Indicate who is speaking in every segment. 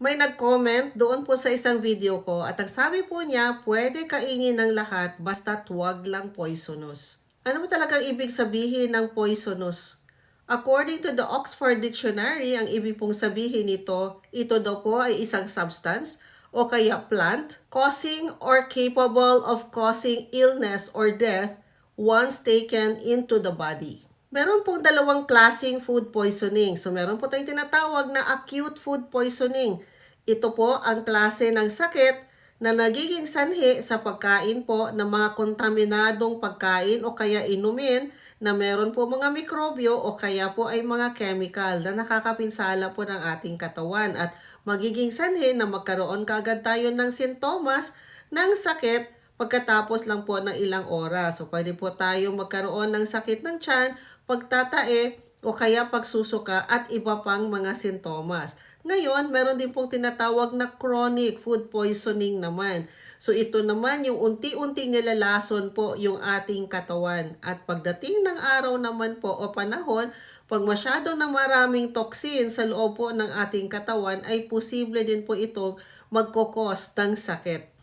Speaker 1: May nag-comment doon po sa isang video ko at ang sabi po niya, pwede kainin ng lahat basta huwag lang poisonous. Ano mo talagang ibig sabihin ng poisonous? According to the Oxford Dictionary, ang ibig pong sabihin nito, ito daw po ay isang substance o kaya plant causing or capable of causing illness or death once taken into the body. Meron pong dalawang klasing food poisoning. So meron po tayong tinatawag na acute food poisoning. Ito po ang klase ng sakit na nagiging sanhi sa pagkain po ng mga kontaminadong pagkain o kaya inumin na meron po mga mikrobyo o kaya po ay mga chemical na nakakapinsala po ng ating katawan at magiging sanhi na magkaroon kaagad tayo ng sintomas ng sakit pagkatapos lang po ng ilang oras. So pwede po tayong magkaroon ng sakit ng tiyan, pagtatae, o kaya pagsusuka at iba pang mga sintomas. Ngayon, meron din pong tinatawag na chronic food poisoning naman. So ito naman yung unti-unting nilalason po yung ating katawan. At pagdating ng araw naman po o panahon, pag masyado na maraming toxin sa loob po ng ating katawan, ay posible din po itong magkokos ng sakit.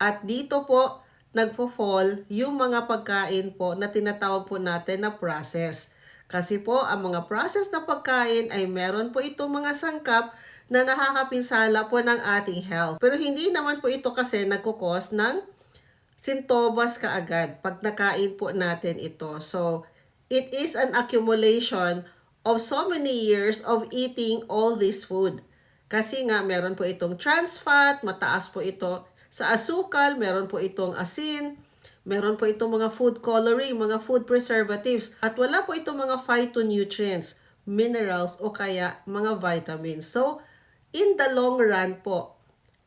Speaker 1: At dito po, nagfo-fall yung mga pagkain po na tinatawag po natin na process. Kasi po, ang mga process na pagkain ay meron po itong mga sangkap na nakakapinsala po ng ating health. Pero hindi naman po ito kasi nagkukos ng sintomas kaagad pag nakain po natin ito. So, it is an accumulation of so many years of eating all this food. Kasi nga, meron po itong trans fat, mataas po ito sa asukal, meron po itong asin, meron po itong mga food coloring, mga food preservatives, at wala po itong mga phytonutrients, minerals, o kaya mga vitamins. So, in the long run po,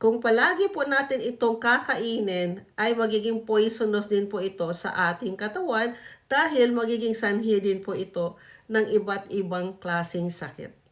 Speaker 1: kung palagi po natin itong kakainin, ay magiging poisonous din po ito sa ating katawan dahil magiging sanhi din po ito ng iba't ibang klaseng sakit.